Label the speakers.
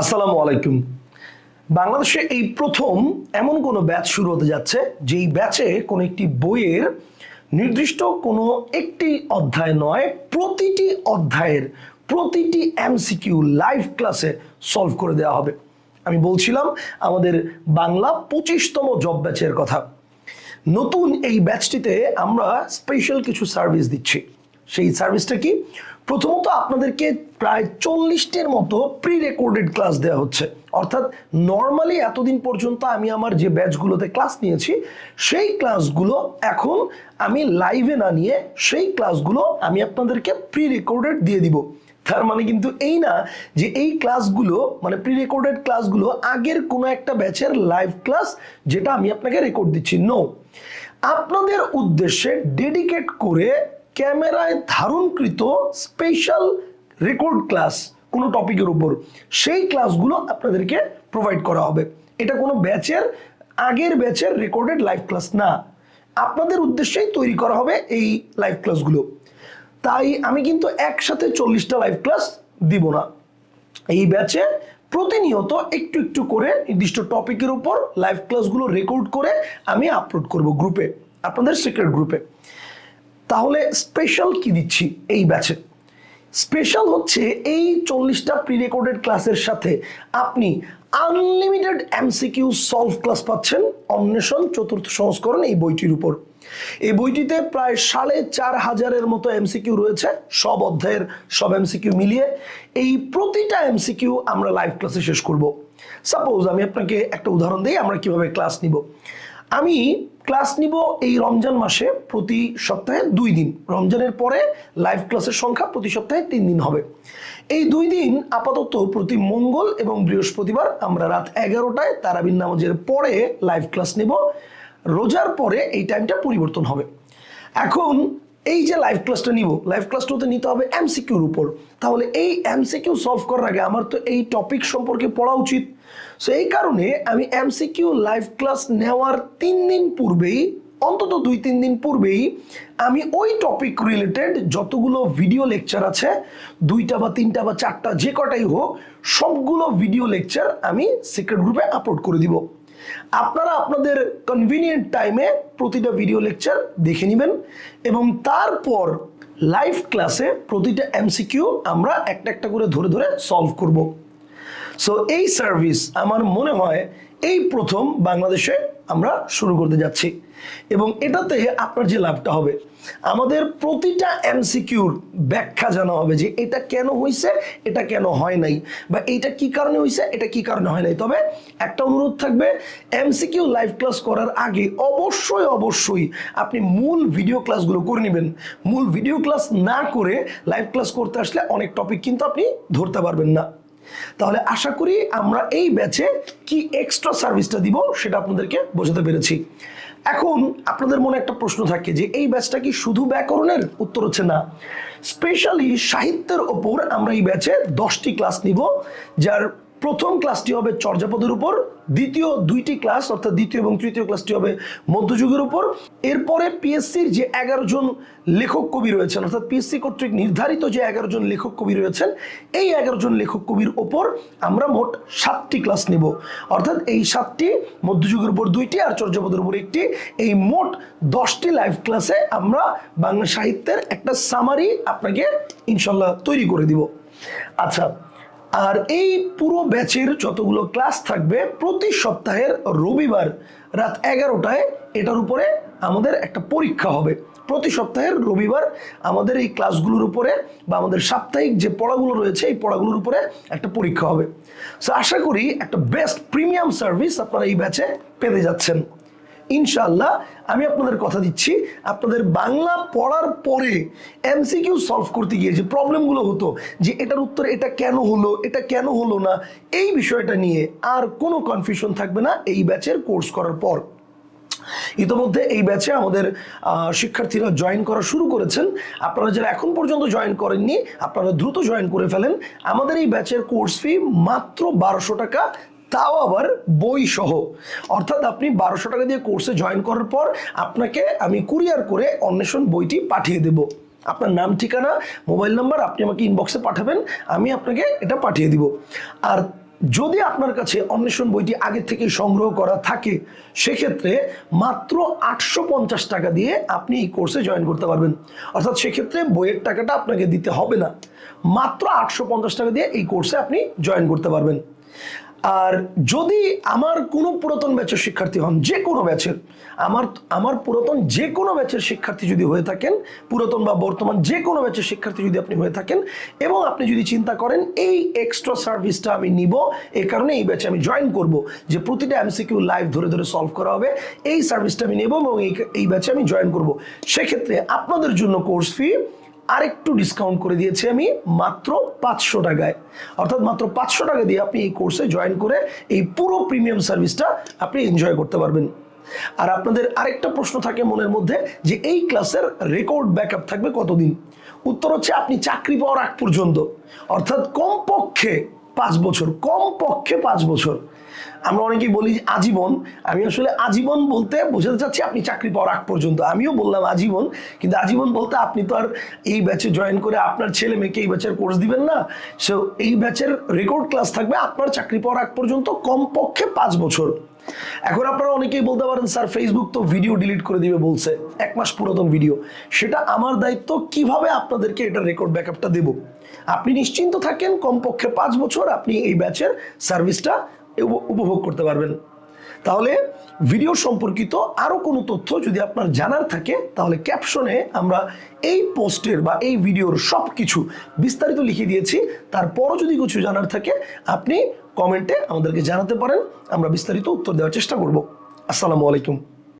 Speaker 1: আসসালামু আলাইকুম। বাংলাদেশে এই প্রথম এমন কোনো ব্যাচ শুরু হতে যাচ্ছে, যেই ব্যাচে কোনো একটি বইয়ের নির্দিষ্ট কোনো একটি অধ্যায় নয়, প্রতিটি অধ্যায়ের প্রতিটি এমসিকিউ লাইভ ক্লাসে সলভ করে দেওয়া হবে। আমি বলছিলাম, আমাদের বাংলা পঁচিশতম জব ব্যাচের কথা। নতুন এই ব্যাচটিতে আমরা স্পেশাল কিছু সার্ভিস দিচ্ছি। সেই সার্ভিসটা কি? প্রথমত আপনাদেরকে প্রায় চল্লিশটির মতো প্রি রেকর্ডেড ক্লাস দেওয়া হচ্ছে। অর্থাৎ নর্মালি এতদিন পর্যন্ত আমি আমার যে ব্যাচগুলোতে ক্লাস নিয়েছি, সেই ক্লাসগুলো এখন আমি লাইভে না নিয়ে সেই ক্লাসগুলো আমি আপনাদেরকে প্রি রেকর্ডেড দিয়ে দিব। তার মানে কিন্তু এই না যে এই ক্লাসগুলো মানে প্রি রেকর্ডেড ক্লাসগুলো আগের কোনো একটা ব্যাচের লাইভ ক্লাস যেটা আমি আপনাকে রেকর্ড দিচ্ছি। নো আপনাদের উদ্দেশ্যে ডেডিকেট করে ক্যামেরায় ধারণকৃত স্পেশাল রেকর্ড ক্লাস কোনো টপিকের উপর। সেই ক্লাসগুলো আপনাদেরকে প্রোভাইড করা হবে। এটা কোনো ব্যাচের আগের ব্যাচের রেকর্ডেড লাইভ ক্লাস না। আপনাদের উদ্দেশ্যেই তৈরি করা হবে এই লাইভ ক্লাসগুলো তাই আমি কিন্তু একসাথে চল্লিশটা লাইভ ক্লাস দিব না। এই ব্যাচে প্রতিনিয়ত একটু একটু করে নির্দিষ্ট টপিকের উপর লাইভ ক্লাসগুলো রেকর্ড করে আমি আপলোড করব গ্রুপে আপনাদের সিক্রেট গ্রুপে তাহলে স্পেশাল কি দিচ্ছি এই ব্যাচে স্পেশাল হচ্ছে এই চল্লিশটা প্রি রেকর্ডেড ক্লাসের সাথে আপনি আনলিমিটেড এমসিকিউ সলভ ক্লাস পাচ্ছেন, অন্বেষণ, চতুর্থ সংস্করণ এই বইটির উপর। এই বইটিতে প্রায় সাড়ে চার হাজারের মতো এমসিকিউ রয়েছে, সব অধ্যায়ের সব এমসিকিউ মিলিয়ে। এই প্রতিটা এমসিকিউ আমরা লাইভ ক্লাসে শেষ করব। সাপোজ আমি আপনাকে একটা উদাহরণ দিই, আমরা কীভাবে ক্লাস নিব। আমি ক্লাস নিব এই রমজান মাসে প্রতি সপ্তাহে দুই দিন। রমজানের পরে লাইভ ক্লাসের সংখ্যা প্রতি সপ্তাহে তিন দিন হবে। এই দুই দিন আপাতত প্রতি মঙ্গল এবং বৃহস্পতিবার আমরা রাত এগারোটায় তারাবিন নামাজের পরে লাইভ ক্লাস নেব। রোজার পরে এই টাইমটা পরিবর্তন হবে। এখন এই যে লাইভ ক্লাসটা নিব লাইভ ক্লাসটাতে নিতে হবে এমসিকিউর উপর। তাহলে এই এমসিকিউ সলভ করার আগে আমার তো এই টপিক সম্পর্কে পড়া উচিত। সো এই কারণে আমি এমসিকিউ লাইভ ক্লাস নেওয়ার তিন দিন পূর্বেই, অন্তত দুই তিন দিন পূর্বেই আমি ওই টপিক রিলেটেড যতগুলো ভিডিও লেকচার আছে, দুইটা বা তিনটা বা চারটা যে কটাই হোক, সবগুলো ভিডিও লেকচার আমি সিক্রেট গ্রুপে আপলোড করে দিব। আপনারা আপনাদের কনভিনিয়েন্ট টাইমে প্রতিটা ভিডিও লেকচার দেখে নেবেন এবং তারপর লাইভ ক্লাসে প্রতিটা এমসিকিউ আমরা একটা একটা করে ধরে ধরে সলভ করব। সো এই সার্ভিস আমার মনে হয় এই প্রথম বাংলাদেশে আমরা শুরু করতে যাচ্ছি। এবং এটাতে আপনার যে লাভটা হবে, আমাদের প্রতিটা এমসিকিউর ব্যাখ্যা জানা হবে যে এটা কেন হয়েছে এটা কেন হয় নাই বা এটা কি কারণে হয়েছে এটা কি কারণে হয় নাই। তবে একটা অনুরোধ থাকবে এমসিকিউ লাইভ ক্লাস করার আগে অবশ্যই অবশ্যই আপনি মূল ভিডিও ক্লাসগুলো করে নেবেন। মূল ভিডিও ক্লাস না করে লাইভ ক্লাস করতে আসলে অনেক টপিক কিন্তু আপনি ধরতে পারবেন না। তাহলে আশা করি আমরা এই ব্যাচে কি এক্সট্রা সার্ভিসটা দিব সেটা আপনাদেরকে বোঝাতে পেরেছি। এখন আপনাদের মনে একটা প্রশ্ন থাকে যে এই ব্যাচটা কি শুধু ব্যাকরণের? উত্তর হচ্ছে না। স্পেশালি সাহিত্যের ওপর আমরা এই ব্যাচে দশটি ক্লাস নিব, যার প্রথম ক্লাসটি হবে চর্যাপদের উপর, দ্বিতীয় দুইটি ক্লাস অর্থাৎ দ্বিতীয় এবং তৃতীয় ক্লাসটি হবে মধ্যযুগের উপর। এরপরে পিএসসির যে এগারো জন লেখক কবি রয়েছেন, অর্থাৎ পিএসসি কর্তৃক নির্ধারিত যে এগারো জন লেখক কবি রয়েছেন, এই এগারো জন লেখক কবির ওপর আমরা মোট সাতটি ক্লাস নেব। অর্থাৎ এই সাতটি মধ্যযুগের উপর দুইটি আর চর্যাপদের উপর একটি। এই মোট দশটি লাইভ ক্লাসে আমরা বাংলা সাহিত্যের একটা সামারি আপনাকে ইনশাল্লাহ তৈরি করে দিব। আচ্ছা আর এই পুরো ব্যাচের যতগুলো ক্লাস থাকবে, প্রতি সপ্তাহের রবিবার রাত এগারোটায় এটার উপরে আমাদের একটা পরীক্ষা হবে। প্রতি সপ্তাহের রবিবার আমাদের এই ক্লাসগুলোর উপরে বা আমাদের সাপ্তাহিক যে পড়াগুলো রয়েছে, এই পড়াগুলোর উপরে একটা পরীক্ষা হবে। সো আশা করি একটা বেস্ট প্রিমিয়াম সার্ভিস আপনারা এই ব্যাচে পেতে যাচ্ছেন। ইনশাআল্লাহ আমি আপনাদের কথা দিচ্ছি। আপনাদের বাংলা পড়ার পরে এমসিকিউ সলভ করতে গিয়ে যে প্রবলেমগুলো হতো, যে এটার উত্তর এটা কেন হলো, এটা কেন হলো না, এই বিষয়টা নিয়ে আর কোনো কনফিউশন থাকবে না এই ব্যাচের কোর্স করার পর। ইতোমধ্যে এই ব্যাচে আমাদের শিক্ষার্থীরা জয়েন করা শুরু করেছেন। আপনারা যারা এখন পর্যন্ত জয়েন করেননি, আপনারা দ্রুত জয়েন করে ফেলেন। আমাদের এই ব্যাচের কোর্স ফি মাত্র বারোশো টাকা। তাও আবার বই সহ। অর্থাৎ আপনি বারোশো টাকা দিয়ে কোর্সে জয়েন করার পর আপনাকে আমি কুরিয়ার করে অন্বেষণ বইটি পাঠিয়ে দেব। আপনার নাম, ঠিকানা মোবাইল নাম্বার আপনি আমাকে ইনবক্সে পাঠাবেন, আমি আপনাকে এটা পাঠিয়ে দিব। আর যদি আপনার কাছে অন্বেষণ বইটি আগে থেকে সংগ্রহ করা থাকে, সেক্ষেত্রে মাত্র আটশো পঞ্চাশ টাকা দিয়ে আপনি এই কোর্সে জয়েন করতে পারবেন। অর্থাৎ সেক্ষেত্রে বইয়ের টাকাটা আপনাকে দিতে হবে না। মাত্র আটশো পঞ্চাশ টাকা দিয়ে এই কোর্সে আপনি জয়েন করতে পারবেন। আর যদি আমার কোনো পুরাতন ব্যাচের শিক্ষার্থী হন, যে কোনো ব্যাচের আমার আমার পুরাতন যে কোনো ব্যাচের শিক্ষার্থী যদি হয়ে থাকেন, পুরাতন বা বর্তমান যে কোনো ব্যাচের শিক্ষার্থী যদি আপনি হয়ে থাকেন, এবং আপনি যদি চিন্তা করেন, এই এক্সট্রা সার্ভিসটা আমি নিব এই কারণে এই ব্যাচে আমি জয়েন করব, যে প্রতিটা এমসিকিউ লাইভ ধরে ধরে সলভ করা হবে, এই সার্ভিসটা আমি নেব এবং এই ব্যাচে আমি জয়েন করব। সেক্ষেত্রে আপনাদের জন্য কোর্স ফি আরেকটু ডিসকাউন্ট করে দিয়েছি আমি মাত্র পাঁচশো টাকায়। অর্থাৎ মাত্র পাঁচশো টাকা দিয়ে আপনি এই কোর্সে জয়েন করে এই পুরো প্রিমিয়াম সার্ভিসটা আপনি এনজয় করতে পারবেন। আর আপনাদের আরেকটা প্রশ্ন থাকে মনের মধ্যে যে এই ক্লাসের রেকর্ড ব্যাকআপ থাকবে কতদিন? উত্তর হচ্ছে আপনি চাকরি পাওয়ার আগ পর্যন্ত। অর্থাৎ কমপক্ষে পাঁচ বছর, কমপক্ষে পাঁচ বছর। আমরা অনেকেই বলি আজীবন। আমি আসলে আজীবন বলতে বোঝাতে চাচ্ছি আপনি চাকরি পাওয়ার আগ পর্যন্ত। আমিও বললাম আজীবন, কিন্তু আজীবন বলতে আপনি তো আর এই ব্যাচে জয়েন করে আপনার ছেলে মেয়েকে এই ব্যাচের কোর্স দিবেন না। সো এই ব্যাচের রেকর্ড ক্লাস থাকবে আপনার চাকরি পাওয়ার আগ পর্যন্ত কমপক্ষে পাঁচ বছর। এখন আপনারা অনেকেই বলতে পারেন, স্যার ফেসবুক তো ভিডিও ডিলিট করে দিবে, বলছে। এক মাস পুরাতন ভিডিও সেটা আমার দায়িত্ব, কীভাবে আপনাদেরকে এটা রেকর্ড ব্যাকআপটা দেব? আপনি নিশ্চিন্ত থাকেন কমপক্ষে পাঁচ বছর আপনি এই ব্যাচের সার্ভিসটা উপভোগ করতে পারবেন। তাহলে ভিডিও সম্পর্কিত আরও কোনো তথ্য যদি আপনার জানার থাকে, তাহলে ক্যাপশনে আমরা এই পোস্টের বা এই ভিডিওর সব কিছু বিস্তারিত লিখে দিয়েছি। তারপরও যদি কিছু জানার থাকে, আপনি কমেন্টে আমাদেরকে জানাতে পারেন। আমরা বিস্তারিত উত্তর দেওয়ার চেষ্টা করব। আসসালামু আলাইকুম।